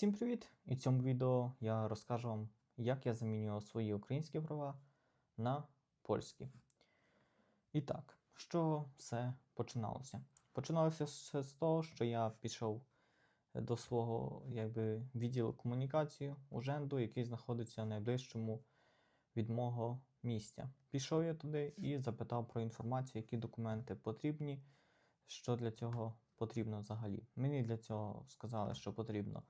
Всім привіт! І в цьому відео я розкажу вам, як я замінював свої українські права на польські. І так, чого все починалося? Починалося все з того, що я пішов до свого якби, відділу комунікації у Женду, який знаходиться в найближчому від мого місця. Пішов я туди і запитав про інформацію, які документи потрібні, що для цього потрібно взагалі. Мені для цього сказали, що потрібно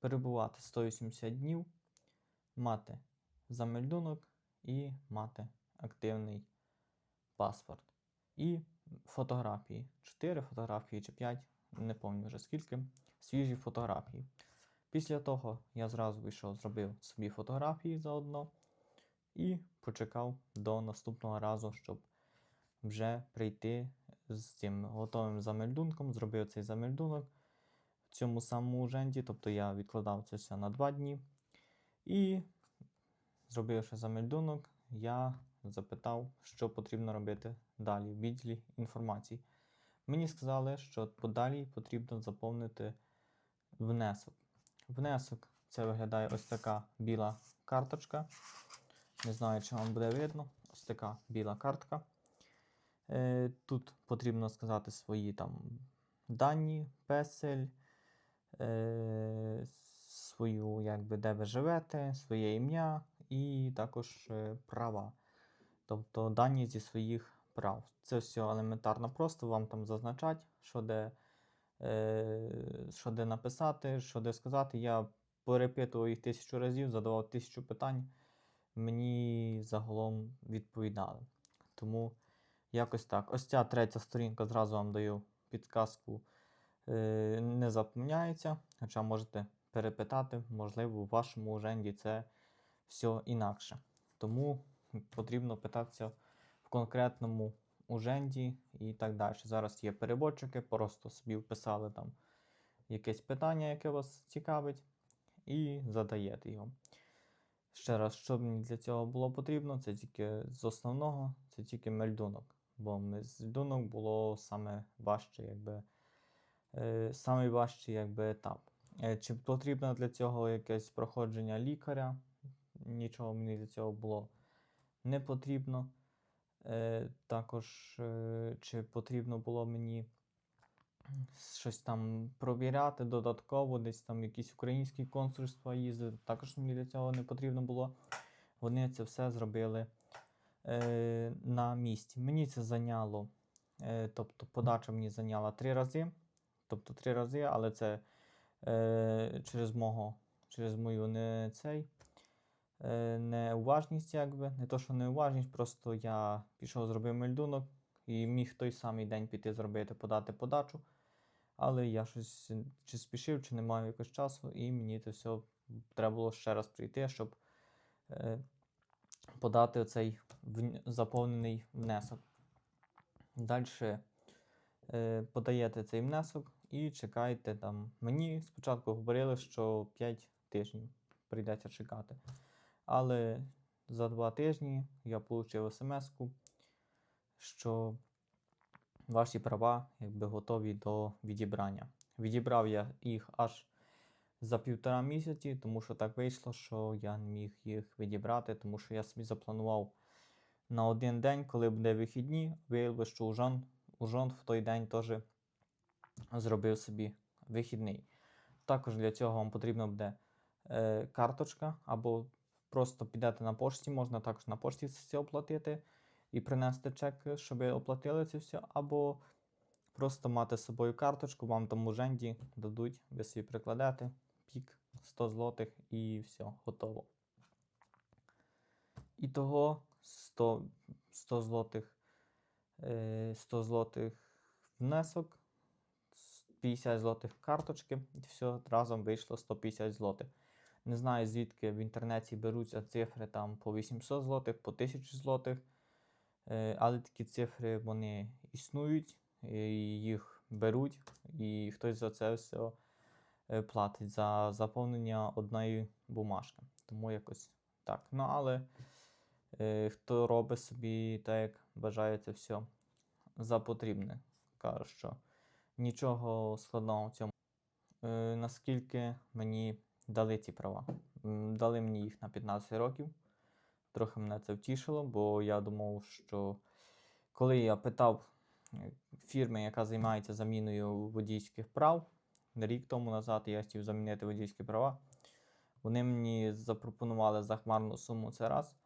перебувати 180 днів, мати замельдунок і мати активний паспорт. І фотографії. 4 фотографії чи 5, не пам'ятаю вже скільки, свіжі фотографії. Після того я зразу вийшов, зробив собі фотографії заодно і почекав до наступного разу, щоб вже прийти з цим готовим замельдунком, зробив цей замельдунок в цьому самому уженді, тобто я відкладав це все на 2 дні. І, зробивши замельдунок, я запитав, що потрібно робити далі в відділі інформації. Мені сказали, що подалі потрібно заповнити внесок. Внесок це виглядає ось така біла карточка. Не знаю, чи вам буде видно. Ось така біла картка. Е, Тут потрібно сказати свої там дані, песель, свою, якби, де ви живете, своє ім'я і також е, права. Тобто дані зі своїх прав. Це все елементарно просто, вам там зазначать, що де, е, що де написати, що де сказати. Я перепитував їх тисячу разів, задавав тисячу питань. Мені загалом відповідали. Тому якось так. Ось ця третя сторінка, зразу вам даю підказку, е, не заповняється, хоча можете перепитати, можливо, у вашому уженді це все інакше. Тому потрібно питатися в конкретному уженді і так далі. Зараз є переводчики, просто собі вписали там якесь питання, яке вас цікавить, і задаєте його. Ще раз, що мені для цього було потрібно, це тільки з основного, це тільки мельдунок. Бо мельдунок було саме важче, якби, е, саме важчий якби, етап. Е, чи потрібно для цього якесь проходження лікаря? Нічого мені для цього було не потрібно. Е, також, е, чи потрібно було мені щось там провіряти додатково, десь там якісь українські консульства їздити. Також мені для цього не потрібно було. Вони це все зробили е, на місці. Мені це зайняло, е, тобто подача мені зайняла три рази. Тобто три рази, але це е, через мого, через мою не цей. е, Неуважність, якби. Не то, що неуважність, просто я пішов, зробив мельдунок і міг той самий день піти зробити, подати подачу. Але я щось чи спішив, чи не мав якось часу, і мені це все треба було ще раз прийти, щоб е, подати цей заповнений внесок. Далі подаєте цей внесок і чекаєте там. Мені спочатку говорили, що 5 тижнів прийдеться чекати. Але за 2 тижні я отримав смс-ку, що ваші права якби готові до відібрання. Відібрав я їх аж за півтора місяці, тому що так вийшло, що я не міг їх відібрати, тому що я собі запланував на один день, коли буде вихідні, виявилося, що Ужон, Ужон в той день теж зробив собі вихідний. Також для цього вам потрібна буде е, карточка, або просто підете на пошті, можна також на пошті це оплатити і принести чек, щоб ви оплатили це все, або просто мати з собою карточку, вам там у Женді дадуть, ви собі прикладете, пік 100 злотих і все, готово. І того 100 100 злотих 100 злотих внесок, 50 злотих карточки, і все разом вийшло 150 злотих. Не знаю, звідки в інтернеті беруться цифри там по 800 злотих, по 1000 злотих. Е, Але такі цифри вони існують, їх беруть, і хтось за це все е, платить за заповнення одної бумажки. Тому якось так. Ну, але е, хто робить собі так, як бажає це все за потрібне, каже, що нічого складного в цьому. е, наскільки мені дали ці права. Дали мені їх на 15 років. Трохи мене це втішило, бо я думав, що коли я питав е, фірми, яка займається заміною водійських прав, рік тому назад я хотів замінити водійські права. Вони мені запропонували захмарну суму це раз.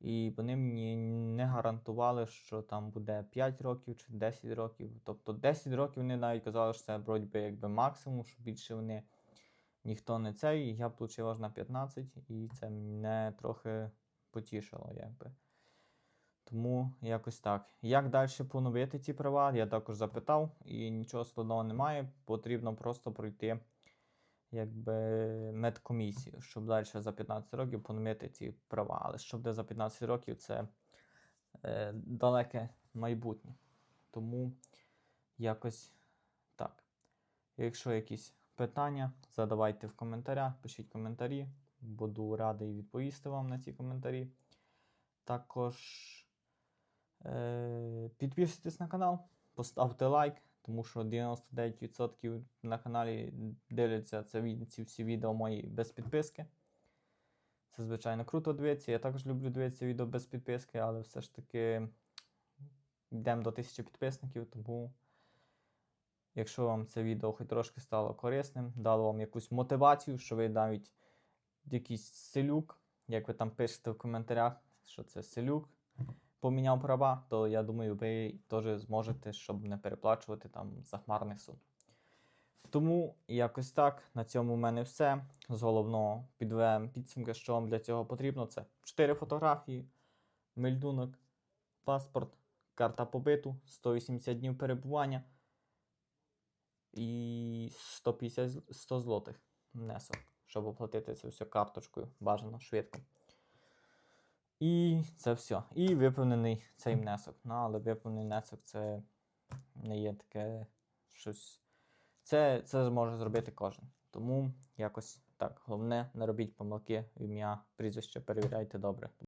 І вони мені не гарантували, що там буде 5 років чи 10 років. Тобто 10 років вони навіть казали, що це вроді би якби максимум, що більше вони ніхто не цей. Я отримав аж на 15, і це мене трохи потішило, якби. Тому якось так. Як далі поновити ці права, я також запитав, і нічого складного немає. Потрібно просто пройти якби медкомісію, щоб далі за 15 років поновити ці права. Але що буде за 15 років, це е, далеке майбутнє. Тому якось так. Якщо якісь питання, задавайте в коментарях, пишіть коментарі. Буду радий відповісти вам на ці коментарі. Також е, підписуйтесь на канал, поставте лайк, тому що 99% на каналі дивляться це, ці всі відео мої без підписки. Це, звичайно, круто дивитися. Я також люблю дивитися відео без підписки, але все ж таки йдемо до 1000 підписників, тому якщо вам це відео хоч трошки стало корисним, дало вам якусь мотивацію, що ви навіть якийсь селюк, як ви там пишете в коментарях, що це селюк, поміняв права, то я думаю, ви теж зможете, щоб не переплачувати там захмарних сум. Тому якось так. На цьому в мене все. З головного підведемо підсумки, що вам для цього потрібно. Це 4 фотографії, мельдунок, паспорт, карта побиту, 180 днів перебування і 150 100 злотих внесок, щоб оплатити це все карточкою, бажано швидко. І це все. І виповнений цей внесок. Ну, але виповнений внесок це не є таке щось. Це, це зможе зробити кожен. Тому якось так. Головне, не робіть помилки ім'я, прізвище, перевіряйте добре.